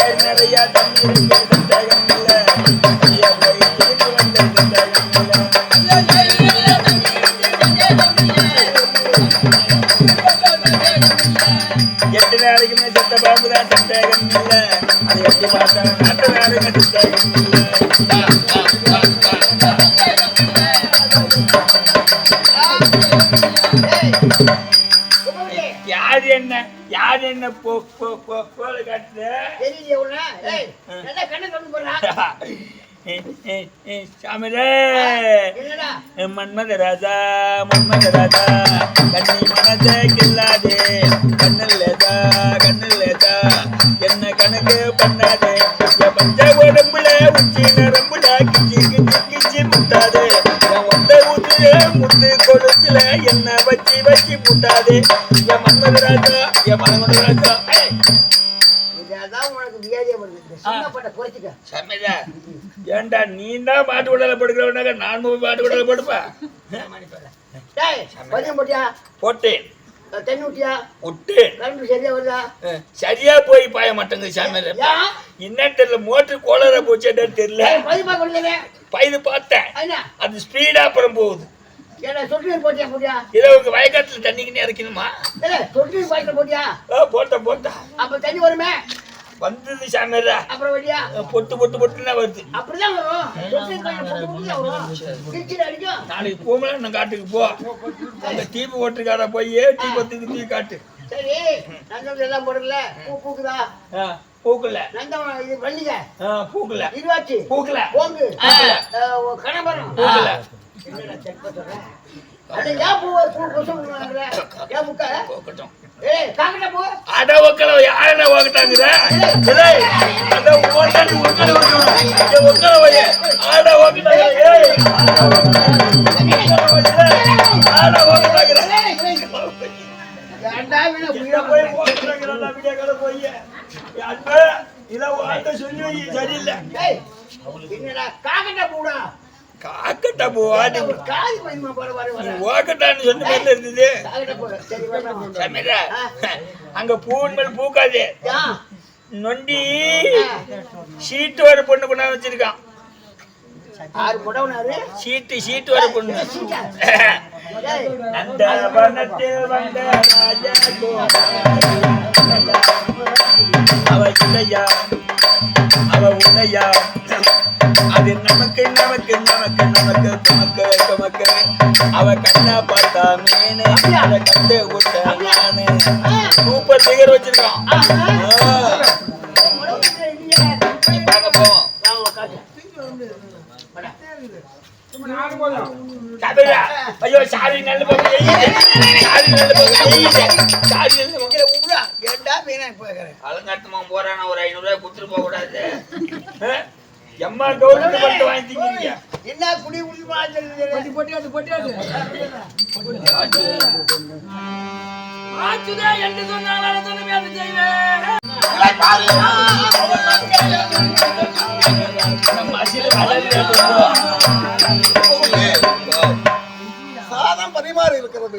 ஏன் நிறைய தண்ணி நாளைக்குமே செத்த பாம்பு தான் சந்தேகம் இல்ல அது எப்படி பார்த்தா நாட்டு நாளைக்கு சந்தேகம் இல்ல யார் என்ன? யார் என்ன போ போ போ போல காட்டுது? கண்ணை போடுறா. என்னடா? மன்மத ராஜா மன்மத ராஜா கண்ணி மனசே கில்லாதே. கண்ணில்லேதா கண்ணில்லேதா என்ன கணக்கு பண்ணாதே? என் பஞ்ச உடம்புல உச்சி நரம்புல கிச்சி கிச்சி கிச்சி முட்டாதே. என் ஒட்ட ஊத்துல முத்து கொழுத்துல என்ன வச்சி வச்சி முட்டாதே. என் மன்மத ராஜா என் மனமத ராஜா இதாதான் உனக்கு வியாதியா வருது. இந்த சின்ன பட்டை குறைச்சிக்க. சாமிரா ஏன்டா நீ தான் மாட்டு உடல படுக்கிறவனாக்க நான் போய் மாட்டு உடல படுப்பா? போட்டேன் தண்ணி ஊத்தியா? விட்டேன் கரண்ட் சரியா வருதா? சரியா போய் பாய மாட்டேங்குது சாமியார்? என்னன்னு தெரியல மோட்டர் கோளர போச்சுன்னு தெரியல. பைது பார்த்தேன்? அது ஸ்பீடா அப்புறம் போகுது வயக்காட்டுல தண்ணிக்குன்னு இறக்கணுமா போட்டியா? ஆ, போட்டேன் போட்டேன் அப்ப தண்ணி வருமே வந்தது சாமியாரா. அப்புறம் வழியா? பொட்டு பொட்டு பொட்டுன்னா வருது. அப்படிதான் வரும். நாளைக்கு போகல நான் காட்டுக்கு போ. அந்த டீப்பு ஓட்டுக்கார போய் டீ பத்துக்கு டீ காட்டு. சரி நந்தம் எல்லாம் போடல. பூ பூக்குதா? பூக்கல. வள்ளிக பூக்கல. இருவாச்சி. பூக்கல. போங்கு பூக்கல கணவரம் பூக்கல. பூ பூ ஏன் முக்க போக்கட்டும் ஏய் காக்கட்ட பூ அட ஒக்கல யாரன ஓகட்டாங்கற அட ஓட்டாடி ஒக்கல ஒக்கல வய அட ஓகட்டாங்க ஏய் அட ஓகட்டாங்கற போய் வீடியோ கால போய் அன்பே இத வாட்ட சொல்லி சரியில்லை என்னடா காக்கட்ட பூடா காக்கட்ட ஒரு வர வர ஓகட்டான்னு சொன்ன மாதிரி இருந்தது. பூ. சமீரா அங்க பூன் மேல் பூக்காதே. நொண்டி சீட்டு வர பொண்ணு கொண்டா வச்சிருக்கான். சீட்டு சீட்டு வர பொண்ணு. ஏய் நந்தவனத்தில் வந்த ராஜா அவ இல்லையா? அவ உன்னையா அது நமக்கு நமக்கு நமக்கு நமக்கு துமக்கு துமக்கு அவ கண்ணா பார்த்தா மீனு அத கண்டு விட்ட நானு சூப்பர் சிகர் வச்சிருக்கான். ஐயோ சாரி நல்ல பக்கம். சாரி நல்ல பக்கம். சாரி நல்ல பக்கம். அலங்காட்டுமா போறானா ஒரு ஐநூறு ரூபாய் கொடுத்துட்டு போக கூடாது? எம்மா கவர்மெண்ட் மட்டும் வாங்கி திங்கிறீங்க என்ன குடி குடிமா சொல்லுது ஆச்சுதே என்று சொன்னால் அதை சொன்னமே அதை செய்வேன் சாதம் பரிமாறி இருக்கிறது.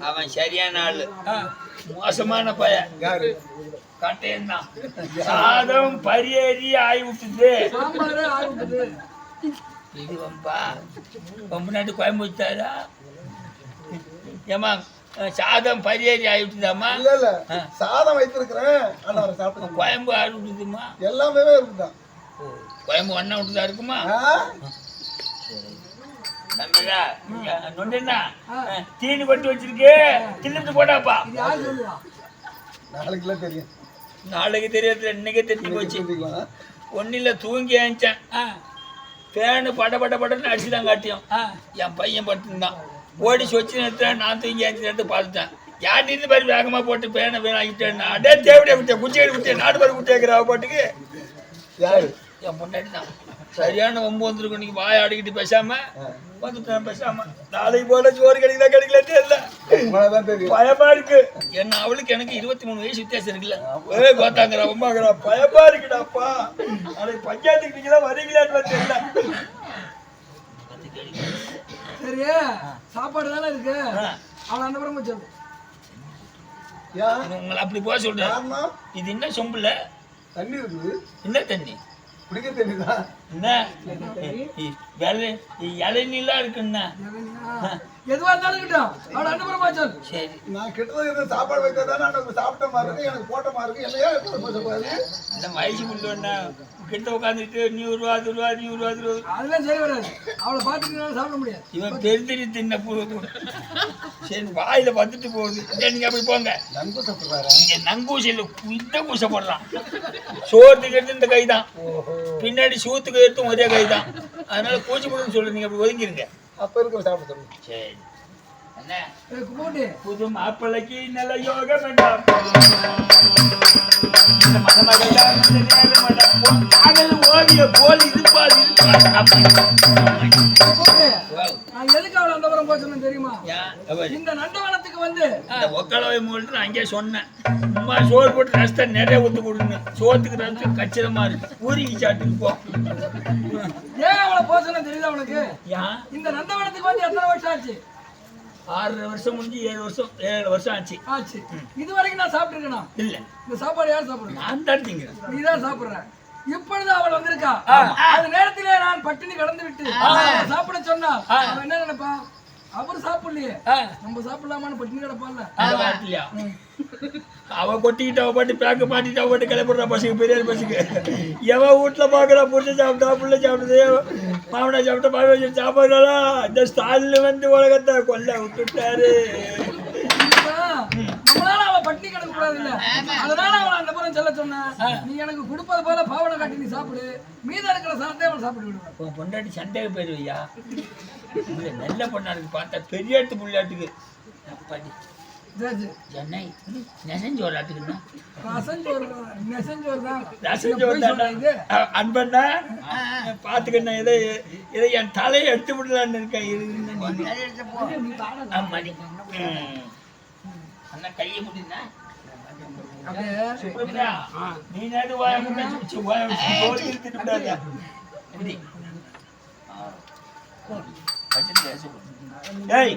அவன் சரியான ஆளு. மோசமான பையன். கட்டையன் தான் சாதம் பரியேறி ஆகி விட்டுது இது வம்பா ரொம்ப நாட்டு கோயம்புத்தாரா ஏமா சாதம் பரியேறி ஆகி விட்டுதாம்மா இல்ல. இல்ல சாதம் வைத்திருக்கிறேன். கோயம்பு ஆடி விட்டுதுமா எல்லாமே இருக்குதான் கோயம்பு ஒன்னா விட்டுதா இருக்குமா? தீனி கொட்டி வச்சிருக்கு. தின்னுட்டு போடாப்பா. நாளைக்குள்ள தெரியும். நாளைக்கு தெரியறது இன்னைக்கே தெரிஞ்சு போச்சு. ஒன்னில் தூங்கி ஏஞ்சேன் ஃபேனு பட பட படன்னு அடிச்சு தான் காட்டியும். என் பையன் படுத்துருந்தான். ஓடி சொச்சு நிறுத்தேன் நான் தூங்கி ஏஞ்சி நேரத்தை பார்த்துட்டேன். யார் நின்று மாதிரி வேகமாக போட்டு பேனை வேணாக்கிட்டேன் அடே தேவடியா விட்டேன் குச்சி விட்டேன் நாடு பாரு விட்டேங்கிற பாட்டுக்கு. யாரு? என் முன்னாடி தான். சரியான ஒம்பு வந்துருக்கும். இன்னைக்கு வாய் ஆடிக்கிட்டு பேசாம வந்துட்டேன் பேசாம. நாளைக்கு போல சோறு கிடைக்கல கிடைக்கல தெரியல. பயமா இருக்கு. என்ன அவளுக்கு எனக்கு இருபத்தி மூணு வயசு வித்தியாசம் இருக்குல்ல. ஏ கோத்தாங்கிற அம்மாங்கிறா பயமா இருக்குடாப்பா. நாளைக்கு பஞ்சாயத்துக்கு நீங்க தான் வரீங்களான்னு தெரியல. சரி சாப்பாடு தானே இருக்கு. அவன் அந்த புறம் ஏன் உங்களை அப்படி போக சொல்றேன். இது என்ன சொம்புல தண்ணி இருக்குது என்ன தண்ணி? குடிக்க தண்ணி தான் என்ன? இளநீலாம் இருக்குண்ணா எதுவா இருந்தாலும் இருக்கட்டும் அவன் அந்த புறமா சொல்லு சரி. நான் கிட்டத்தட்ட இந்த சாப்பாடு தானே எனக்கு சாப்பிட்ட மாதிரி இருக்கு எனக்கு போட்ட மாதிரி இருக்கு. என்னையா இந்த வயசு முள்ளோண்ணா கிட்ட உட்காந்துட்டு நீ ஒரு ரூபா அது ரூபா நீ ஒரு ரூபா அது ரூபா அதெல்லாம் சரி வராது. அவளை பார்த்துட்டு சாப்பிட முடியாது. இவன் பெருந்தறி தின்ன போகுது சரி வாயில வந்துட்டு போகுது. சரி, நீங்க அப்படி போங்க. நன்கு சாப்பிடுறாரா? இங்க நங்கூசியில் இந்த கூசை போடுறான் சோத்துக்கு எடுத்து இந்த கை தான் பின்னாடி சூத்துக்கு எடுத்தும் ஒரே கை தான் அதனால கூச்சி போடுன்னு சொல்லு நீங்க அப்படி ஒதுங்கிருங்க. அப்ப இருக்கிற சாப்பிட சொல்லுங்க. சரி. புது மாப்பிள்ளைக்கு நல்ல யோகம் வேண்டாம். ஓவிய போல் தெரியுமா. இந்த நண்டவனத்துக்கு வந்து ஒக்கலவை மூலிட்டு நான் அங்கேயே சொன்னேன். அம்மா சோறு போட்டு ரசத்தை நிறைய ஊத்து கொடுங்க. சோத்துக்கு ரசம் கச்சிதமா இருக்கு. ஊறி சாட்டுக்கு போ. ஏன் அவளை போக சொன்னேன் தெரியுதா இந்த நந்தவனத்துக்கு வந்து எத்தனை வருஷம் ஆச்சு? ஆறரை வருஷம் முடிஞ்சு ஏழு வருஷம் ஏழு வருஷம் ஆச்சு. ஆச்சு. இது வரைக்கும் நான் சாப்பிட்டுருக்கேன்? இல்ல. இந்த சாப்பாடு யார் சாப்பிடுறா நான் தான் திங்கிறேன். நீ தான் சாப்பிடுற. இப்பொழுது அவள் வந்திருக்கா? அந்த நேரத்திலே நான் பட்டினி கடந்து விட்டு சாப்பிட சொன்னா அவன் என்ன நினைப்பா? அவர் சாப்பிடலையே. நம்ம சாப்பிடலாமான்னு பட்டினி கிடப்பான்ல அவ கொட்டிக்கிட்டு அவ பாட்டு பேக்க மாட்டிட்டு அவ பாட்டு கிளப்பிடுறா பஸ்ஸுக்கு பெரியார் பஸ்ஸுக்கு. எவன் வீட்டுல பாக்குறா புருஷன் சாப்பிட்டா புள்ள சாப்பிடுது மாமனா சாப்பிட்டா மாமி வச்சு சாப்பாடுறா இந்த ஸ்டாலில் வந்து உலகத்தை கொல்ல விட்டுட்டாரு. பட்டினி கிடக்க கூடாது இல்ல அதனால அவளை அந்த புறம் சொல்ல சொன்னேன் நீ எனக்கு கொடுப்பது போல பாவனை காட்டி நீ சாப்பிடு. மீதம் இருக்கிற சாதத்தை அவள் சாப்பிட்டு விடுவேன். பொண்டாட்டி சண்டைக்கு போயிருவையா? இல்லை நல்ல பொண்ணாருக்கு பார்த்தா பெரிய எடுத்து புள்ளாட்டுக்கு அப்பாடி அன்பண்ணா? பார்த்துக்கண்ணா இதை இதை என் தலையை எடுத்து விடலான்னு இருக்கேன். அண்ணா கையை நீ. ஏய்,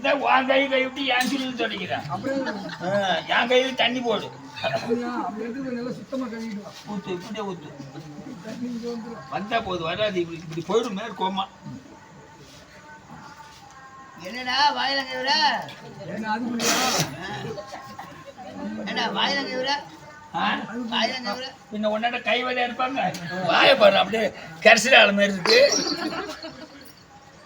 இந்த உன் கை கை விட்டு என் சொல்லி தொடங்கிறேன் அப்படியே? என் கையில தண்ணி போடு. ஊத்து இப்படியே ஊத்து. வந்தா போது வராது இப்படி இப்படி போயிடும் மேற்கோமா என்னடா வாயில கைவிட என்ன அது முடியா? என்ன வாயில கைவிட ஆ? வாயில கைவிட பின்ன உன்னோட கை வழியா இருப்பாங்க. வாய பாரு அப்படியே கரிசல் ஆள மாதிரி இருக்கு.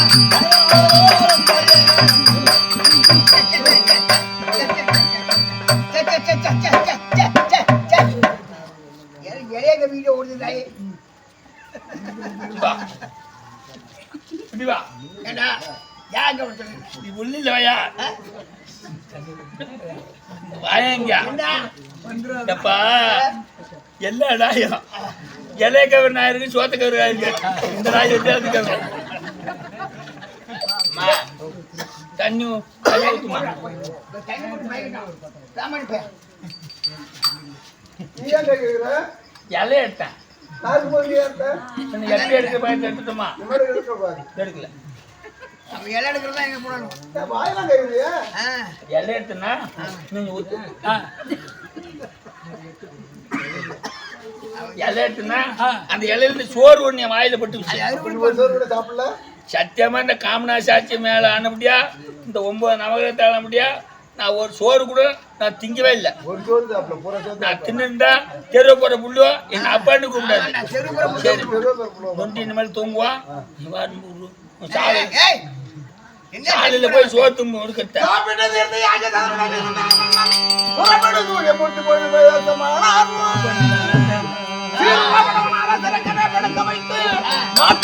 ஆ, ஆ. எலைய ஓடுது நீ எப்பா எல்லா நாயும் கவர் நாயிருக்கு சோத்த கவர் நாய் இந்த நாய் வித்தியாசம் கவர் தண்ணி தண்ணி ஊத்துமா? இலைய எடுத்தேன் எப்படி எடுக்க பயந்து எடுத்துட்டோமா? எடுக்கல. இலை எடுக்கிறதா எங்க போடணும் ஆ. எடுத்தனா நீங்க ஊத்து இலை எடுத்துனா அந்த இலையில சோறு ஒண்ணு என் வாயில பட்டு சோறு கூட சாப்பிடல சத்தியமா இந்த காமனா சாட்சி மேல ஆனபடியா இந்த ஒன்பது நவகிரகத்தை ஆனபடியா நான் ஒரு சோறு கூட நான் திங்கவே இல்லை. நான் தின்னுண்டா தெருவு போற புள்ளோ என் அப்பான்னு கூப்பிடாது சரி. தொண்டி இந்த மாதிரி தூங்குவான் இவன் சாலை சாலையில போய் சோறு தும்பு எடுக்கட்டேன் புறப்படுது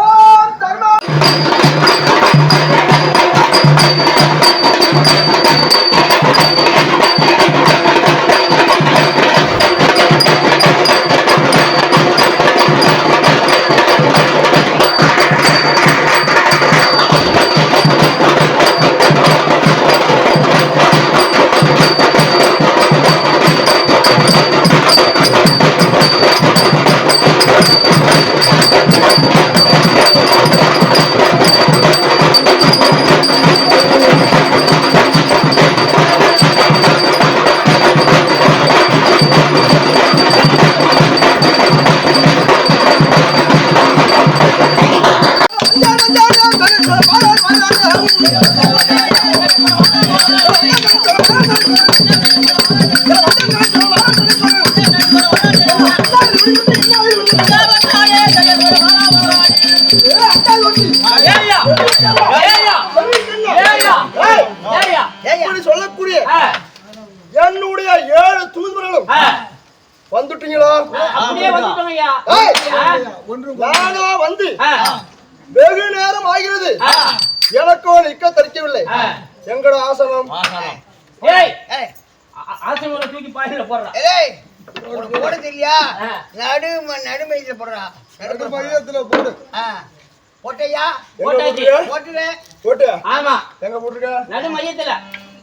ஓம் தர்மா சொல்லக்கூடிய என்னுடைய ஏழு தூதுவர்களும் வந்துட்டீங்களா? ஏய், நானா வந்து வெகு நேரம் ஆகிறது. எனக்கோ நிக்க தரிக்கவில்லை. எங்கட ஆசனம்? தூக்கி பாயில போடுறான் ஏய், உனக்கு போட தெரியா? நடு நடுமையில போடுறா. மையத்துல போடு. போட்டையா? போட்டாச்சு. போட்டுறேன் போட்டு. ஆமா. எங்க போட்டிருக்க? நடு மையத்துல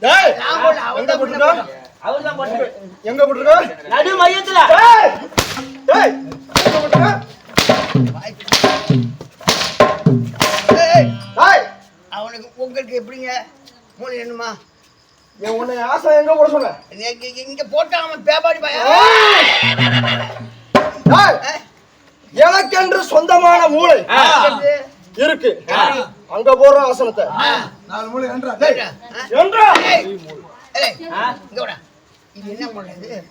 ஏய், நான் போடல அவன் எங்க தான் போட்டிருக்க? அவர் தான் போட்டாரு எங்க போட்டிருக்க? நடு மையத்துல ஏய், ஏய், எங்க போட்டிருக்க? ஏய், ஏய், அவனுக்கு உங்களுக்கு எப்படிங்க? மூணு என்னமா என் உன்னை ஆசனம் எங்க போட சொன்ன? இங்க- இங்க போட்டா அவன் பேபாடி பையன். எனக்கென்று சொந்தமான மூளை இருக்கு. அங்க போடுற ஆசனத்தை. நாலு மூளை என்றா? என்றா. இது என்ன இது?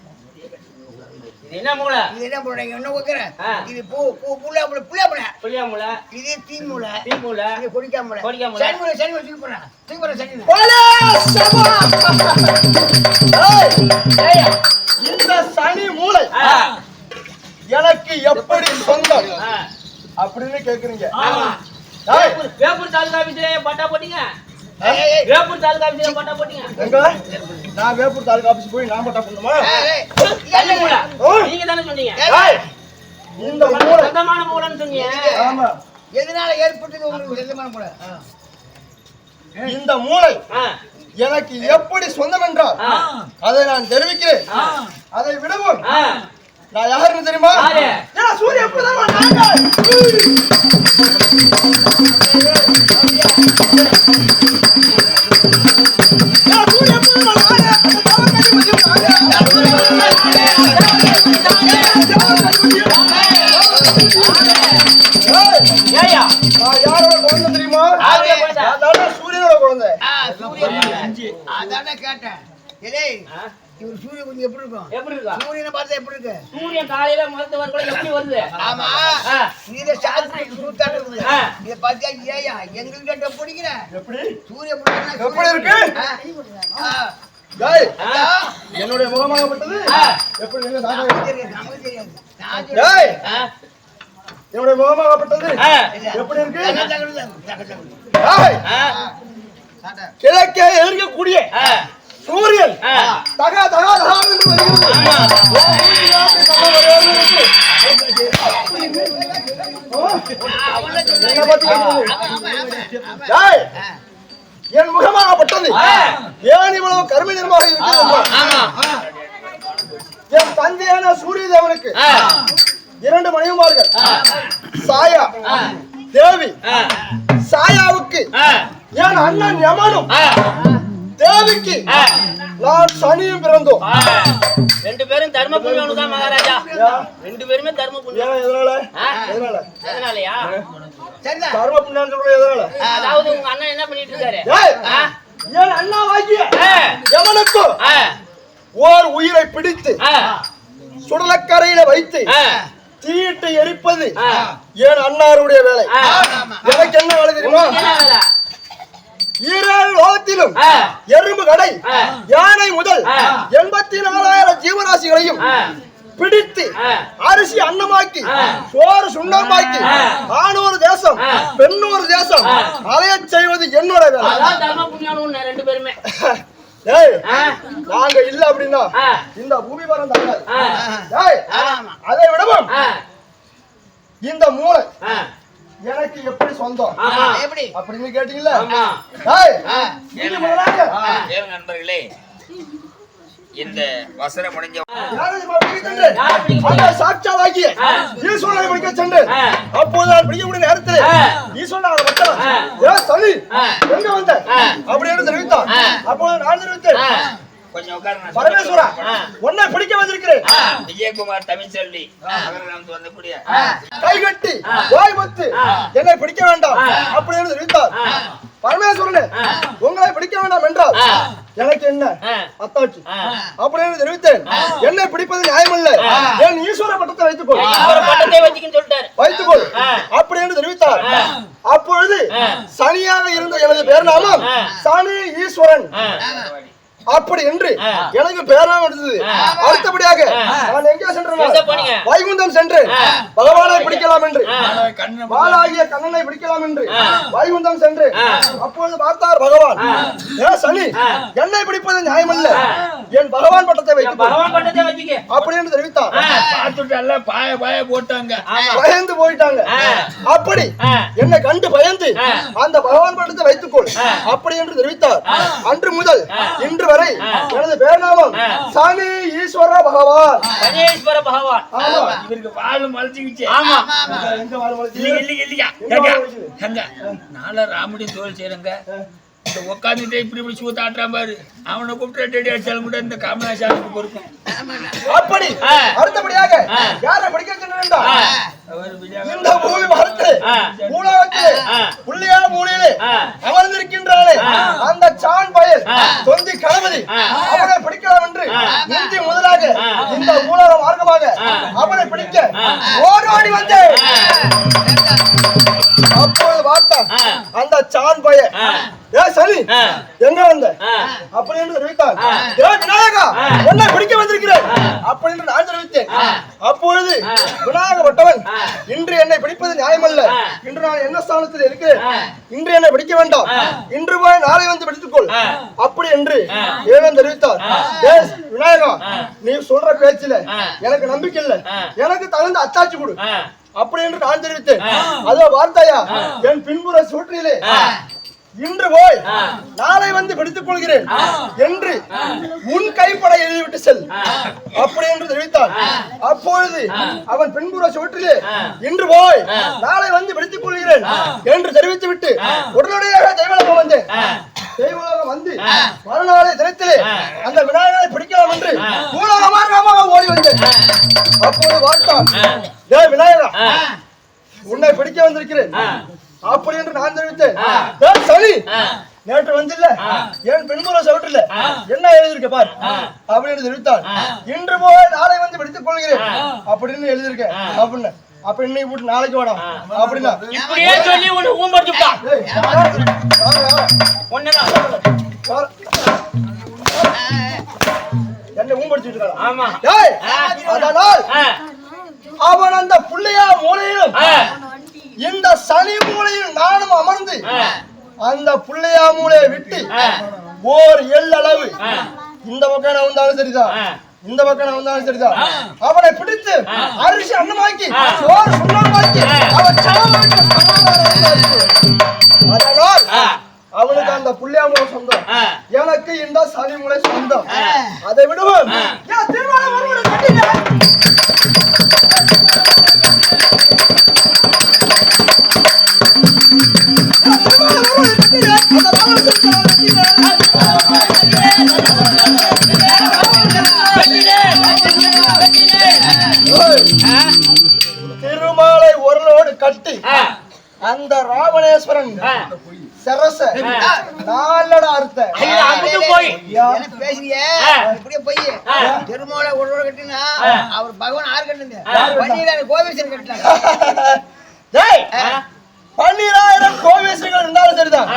என்ன மூளை இது என்ன மூளை என்ன வைக்கிற. இது பூ பூ புள்ளா மூளை புள்ளா மூளை புளியா மூளை இது தீ மூளை தீ மூளை இது கொடிக்கா மூளை கொடிக்கா மூளை. சனி மூளை சனி மூளை தூக்கி போடுறா தூக்கி போடுறா சனி மூளை. போலே, சபா. ஏய், ஏய்யா. இந்த சனி மூளை ஆ. எனக்கு எப்படி சொந்தம். அப்படின்னு கேக்குறீங்க ஆமா. ஏய், வேப்பூர் தாலுகா ஆபீஸ்ல பட்டா போட்டீங்க. வேப்பூர் தாலுகா ஆபீஸ்ல பட்டா போட்டீங்க நான் வேப்பூர் தாலுகா ஆபீஸ் போய் நான் பட்டா பண்ணுமா ஏய், ஏய். தண்ணி மூளை ஓய். நீங்க தானே சொன்னீங்க. ஏய், இந்த மூளை சொந்தமான மூளைன்னு சொன்னீங்க. ஆமா. எதனால ஏற்பட்டது உங்களுக்கு சொந்தமான மூளை. இந்த. எனக்கு எப்படி சொந்தம் என்றால். அதை நான் தெரிவிக்கிறேன். அதை விடவும். நான் யாருன்னு தெரியுமா? யாரு? ஏன்னா சூரிய பிரதமர் யாரோட குழந்தை தெரியுமா சூரியனோட குழந்தை ஆ, சூரிய மூளை. அதானே கேட்டேன் ஏய் இவர் சூரிய கொஞ்சம் எப்படி இருக்கும் எப்படி இருக்கும் சூரியனை பார்த்தா எப்படி இருக்கு சூரியன் காலையில முதல்ல வரக்குள்ள எப்படி வருது ஆமா நீ இதை சாஸ்திரி சூத்தாட்டு இருக்குது ஆ. இத பாத்தியா ஏயா எங்ககிட்ட பிடிக்கிற எப்படி சூரிய பிடிக்கிறா எப்படி இருக்கு? என்னுடைய முகமாகப்பட்டது. எப்படி. என்னுடைய முகமாகப்பட்டது. எப்படி இருக்கு? கிழக்கே எதிர்க்கக்கூடிய ஆ, சூரியன். தகா தகா தகா என்று வருகிறது. என் முகமாகப்பட்டது. ஏன் இவ்வளவு கருமை நிறமாக இருக்கிறது. என் தந்தையான சூரிய தேவனுக்கு இரண்டு மனைவிமார்கள் சாயா தேவி சாயாவுக்கு என் அண்ணன் யமனும் தேவிக்கு நான் சனியும் பிறந்தோம். ரெண்டு பேரும் தர்ம புண்ணியம் தான் மகாராஜா. ரெண்டு பேருமே தர்ம புண்ணியம் ஏன் எதனால? எதனால. கர்ம புண்ணியம் சொல்றது எதனால? அதாவது உங்க அண்ணன் என்ன பண்ணிட்டு இருக்காரு என் அண்ணாவாகிய? ஆ, எவனுக்கும் ஓர் உயிரை பிடித்து சுடலக்கரையில வைத்து தீயிட்டு எரிப்பது. என் அண்ணாருடைய வேலை. எனக்கு என்ன வேலை தெரியுமா? ஈரேழு லோகத்திலும் எறும்பு கடை. யானை முதல். எண்பத்தி நாலாயிரம் ஜீவராசிகளையும் பிடித்து. அரிசி அன்னமாக்கி. சோறு சுண்ணமாக்கி. ஆணூறு தேசம். பெண்ணூறு தேசம் ஆ. அலையச் செய்வது என்னோட ரெண்டு பேருமே ஏய் நாங்க இல்ல அப்படின்னா. இந்த பூமி பரம் தங்காது. அதை விடவும் இந்த மூளை எனக்கு எப்படி சொந்தம் அப்படின்னு ஏன் நண்பர்களே இந்த வசனம் முடிஞ்ச சாட்சாவாகிய. ஈஸ்வரனை பிடிக்க சென்றேன். ஆ. அப்போது நான் பிடிக்கக்கூடிய நேரத்தில். ஈஸ்வரன் அவனை விட்டவன். ஆ. ஏ சனி, ஆ. எங்க வந்த? ஆ. அப்படி என்று தெரிவித்தான். அப்போது நான் தெரிவித்தேன். பரமேஸ்வரா. உன்னை பிடிக்க விஜயகுமார் தமிழ்ச்செல்வி நகரிலிருந்து வந்தக்கூடிய ஆ. கை கட்டி ஆ. வாய் மத்து ஆ. என்னை பிடிக்க வேண்டாம். அப்படி என்று தெரிவித்தார். பரமேஸ்வரனே. உங்களை பிடிக்க வேண்டாம் என்றால். எனக்கு என்ன. அத்தாட்சி ஆ. அப்படின்னு தெரிவித்தேன் என்னை பிடிப்பது நியாயமல்ல என் ஈஸ்வர பட்டத்தை வைத்துக் கொள் ஈஸ்வர பட்டத்தை வச்சுக்கின்னு சொல்லிட்டாரு வைத்துக் கொள் ஆ. அப்படி என்று தெரிவித்தார். அப்பொழுது. சனியாக இருந்த எனது பேர் நாமம். சனி ஈஸ்வரன் அப்படி என்று. எனக்கு பேராம இருந்தது ஆ. அடுத்தபடியாக. நான் எங்கே சென்றேன்? வைகுந்தம் சென்றேன் ஆ. பகவானை பிடிக்கலாம் என்று வாளாகிய கண்ணனை பிடிக்கலாம் என்று. வைகுந்தம் சென்று. அப்பொழுது பார்த்தார் பகவான். ஏ சனி. என்னை பிடிப்பது நியாயமல்ல. என் பகவான் பட்டத்தை கொள். பகவான் பட்டத்தை வச்சுக்க அப்படி என்று தெரிவித்தார் பார்த்துட்டு எல்லாம் பாய பாய போட்டாங்க பயந்து போயிட்டாங்க. அப்படி. என்னை கண்டு பயந்து. அந்த பகவான் பட்டத்தை வைத்துக்கொள். அப்படி என்று தெரிவித்தார். அன்று முதல். இன்று வரை. எனது பேர்நாமம் ஆ. சாமி ஈஸ்வர பகவான். கணேஸ்வர பகவான். ஆமா. இவருக்கு வாழை மலைச்சுக்கிச்சு ஆமா. எங்க வாழ் வளர்ச்சி? எங்க? ஏங்க, நாளை ராமுடி தோல் செய்யறங்க இந்த உட்காந்துட்டு இப்படி இப்படி சூத்தாட்டுறான் பாரு அவனை கூப்பிட்டு ரெண்டு அடி அடிச்சாலும் கூட இந்த காமராஜாவுக்கு பொறுக்கும் அப்படி. அடுத்தபடியாக. யாரை பிடிக்க விஜயா இந்த பூமி. புள்ளியா மூலையிலே ஆ. அந்த சான் பயல். தொந்தி கணபதி. அவனை பிடிக்கலாம் என்று முதலாக. இந்த மூலக மார்க்கமாக. அவனை பிடிக்க. ஓடோடி வந்தேன் அப்பொழுது பார்த்தான் சான் பய. ஏ. எங்க வந்த என்று தெரிவித்தான். ஏ விநாயகா பிடிக்க வந்திருக்கிறேன் நான். அப்பொழுது. விநாயகப்பட்டவன். இன்று என்னை பிடிப்பது நியாயமல்ல. இன்று நான் என்ன ஸ்தானத்தில் இருக்கிறேன். இன்று என்னை பிடிக்க வேண்டாம். இன்று போய் நாளை வந்து பிடித்துக்கொள். அப்படி என்று ஆ. ஏழம் தெரிவித்தார் விநாயகா. நீ சொல்ற பேச்சில. எனக்கு நம்பிக்கை இல்ல. எனக்கு தகுந்த அத்தாட்சி கொடு அப்படி என்று நான் தெரிவித்தேன். அதோ வார்த்தையா. என் பின்புற சூற்றிலே. இன்று போய். நாளை வந்து பிடித்துக் கொள்கிறேன். என்று உன் கைப்பட எழுதிவிட்டு செல். அப்படி என்று தெரிவித்தான் அப்பொழுது. அவன் பின்புற சுவற்றிலே. இன்று போய். நாளை வந்து பிடித்துக் கொள்கிறேன். என்று தெரிவித்து விட்டு. உடனடியாக தெய்வலோகம் வந்தேன். தெய்வலோகம் வந்து. மறுநாளை தினத்திலே. அந்த விநாயகரை பிடிக்கலாம் என்று ஆ. மூலகமாக ஓடி வந்தேன் அப்போது பார்த்தான். டே விநாயகா. உன்னை பிடிக்க வந்திருக்கிறேன். அப்படி என்று நான் தெரிவித்தேன் ஆ. நேற்று வந்தில்ல. என் பின்புற சவுற்றில்ல. என்ன எழுதியிருக்க பார். அப்படின்னு தெரிவித்தான். இன்று போய் நாளை வந்து பிடித்துக் கொள்கிறேன். அப்படின்னு எழுதியிருக்கேன். அப்படின்னு அப்ப இன்னைக்கு போட்டு நாளைக்கு வாடா. அப்படின்னா. இப்படியே சொல்லி உன்னை? என்னை? ஆமா. டேய். அதனால் அவன் அந்த புள்ளையா மூலையிலும் இந்த சனி மூலையில் நானும் அமர்ந்து அந்த புள்ளையா மூலையை விட்டு ஓர் எள்ளளவு இந்த பக்கம் வந்தாலும் சரிதான். இந்த பக்கம் நான் வந்தாலும் சரிதான். அவனை பிடித்து அரிசி அன்னமாக்கி சோறு சுண்ணமாக்கி அவன் அதனால் அவனுக்கு அந்த புள்ளியாமூல சொந்தம். எனக்கு இந்த சனிமுறை சொந்தம். அதை விடுவோம். ஏன் திருமாலை ஒருவனோடு கட்டி ஆ, அந்த ராவணேஸ்வரன். சரச நாலடா அறுத்த. ஐயா, அங்கிட்டு போய். என்ன பேசுறியே. இப்படியே போய். திருமலை ஒரு கட்டினா. அவர் பகவான் ஆறு கட்டுங்க ஆ. பன்னீர் கோவிச்சன் கட்டினாங்க பன்னிராயிரம் கோவேஸ்வரிகள் இருந்தாலும் சரிதான்.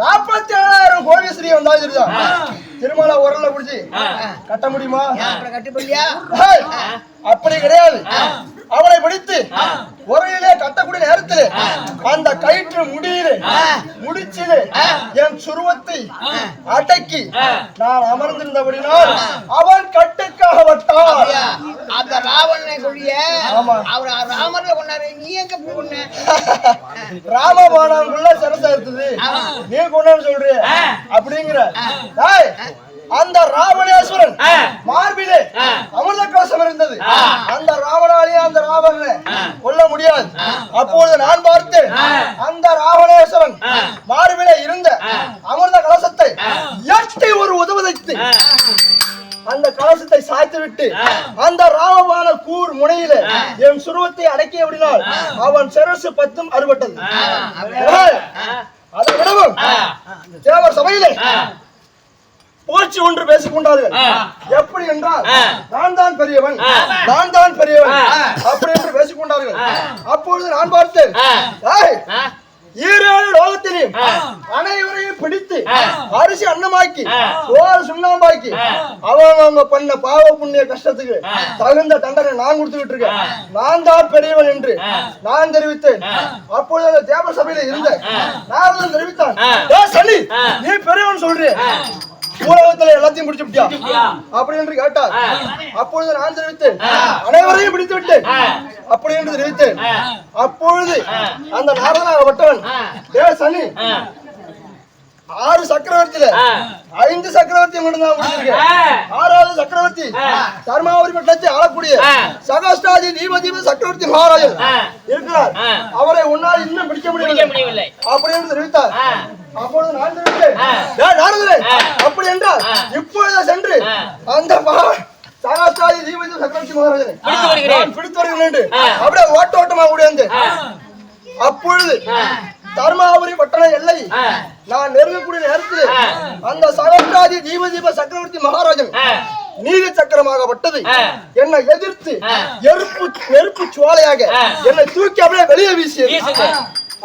நாற்பத்தி ஏழாயிரம் கோவேஸ்வரி வந்தாலும் சரிதான். திருமலை உரல்ல புடிச்சு கட்ட முடியுமா? அப்படி கிடையாது. அவளை பிடித்து உரையிலே கட்டக்கூடிய நேரத்தில் அந்த கயிற்று முடியிலே முடிச்சிலே என் சுருவத்தை அடக்கி நான் அமர்ந்திருந்தபடினால் அவன் கட்டுக்காக வட்டான். அந்த ராவணனை ஆமா. அவர் ராமர்ல கொண்டாரு. நீ எங்க போய் கொண்ட சரசா இருக்குது. நீ கொண்டான்னு சொல்றிய. அப்படிங்கிற. டேய், அந்த ராவணேஸ்வரன். மார்பிலே. அமிர்த கலசம் இருந்தது. அந்த ராவணாலே அந்த ராவணனை கொல்ல முடியாது. அப்பொழுது நான் பார்த்தேன். அந்த ராவணேஸ்வரன் மார்பிலே இருந்த அமிர்த கலசத்தை எட்டி ஒரு உதவதைத்து அந்த கலசத்தை சாய்த்து விட்டு அந்த ராமபான கூர் முனையில என் சுருவத்தை அடக்கிய விடினால் அவன் சிரசு பத்தும் அறுபட்டது. அதை விடவும் தேவர் சபையிலே போச்சு ஒன்று பேசிக் கொண்டார்கள். எப்படி என்றால் நான் தான் பெரியவன் நான் தான் பெரியவன் அப்படி என்று பேசிக் கொண்டார்கள். அப்பொழுது நான் பார்த்தேன் ஈரேழு லோகத்திலையும் அனைவரையும் பிடித்து அரிசி அன்னமாக்கி சோறு சுண்ணாம்பாக்கி அவங்க பண்ண பாவ புண்ணிய கஷ்டத்துக்கு தகுந்த தண்டனை நான் கொடுத்துக்கிட்டு இருக்கேன் நான் தான் பெரியவன் என்று நான் தெரிவித்தேன். அப்பொழுது அந்த தேவ சபையில இருந்த நாரதன் தெரிவித்தான் "ஏய் சனி நீ பெரியவன் சொல்றிய உலகத்துல எல்லாத்தையும் பிடிச்சு விட்டியா? அப்படி என்று கேட்டார். அப்பொழுது நான் தெரிவித்தேன் அனைவரையும் பிடித்து விட்டேன். அப்படி என்று தெரிவித்தேன் அப்பொழுது அந்த நாரதனாகப்பட்டவன் ஏ சனி ஆறு சக்கரவர்த்தியில ஐந்து சக்கரவர்த்தி மட்டும்தான் முடிச்சிருக்கேன் ஆறாவது சக்கரவர்த்தி தர்மாவரி பட்டத்தை ஆளக்கூடிய சகஸ்டாதி தீபதீப சக்கரவர்த்தி மகாராஜன் இருக்கிறார். அவரை உன்னால் இன்னும் பிடிக்க முடியவில்லை. முடியவில்லை. அப்படி என்று தெரிவித்தார். அப்பொழுது நான் தெரிவித்தேன். "ஏய், நாரதரே, அப்படி என்றால் இப்பொழுது சென்று அந்த மகா சகஸ்டாதி தீபதீப சக்கரவர்த்தி மகாராஜனை பிடித்து வருகிறேன். அப்படியே ஓட்ட ஓட்டமா ஓடியாந்து அப்பொழுது தர்மாபுரி பட்டண எல்லை நான் நெருங்கக்கூடிய நேரத்தில் அந்த சகஸ்டாதி தீபதீப சக்கரவர்த்தி மகாராஜன் நீதி சக்கரமாகப்பட்டது. என்னை எதிர்த்து எருப்பு நெருப்பு சுவாலையாக என்னை தூக்கி அப்படியே வெளியே வீசியது.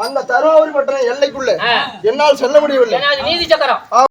அந்த தருமாபுரி பட்டண எல்லைக்குள்ள என்னால் செல்ல முடியவில்லை. நீதி சக்கரம்.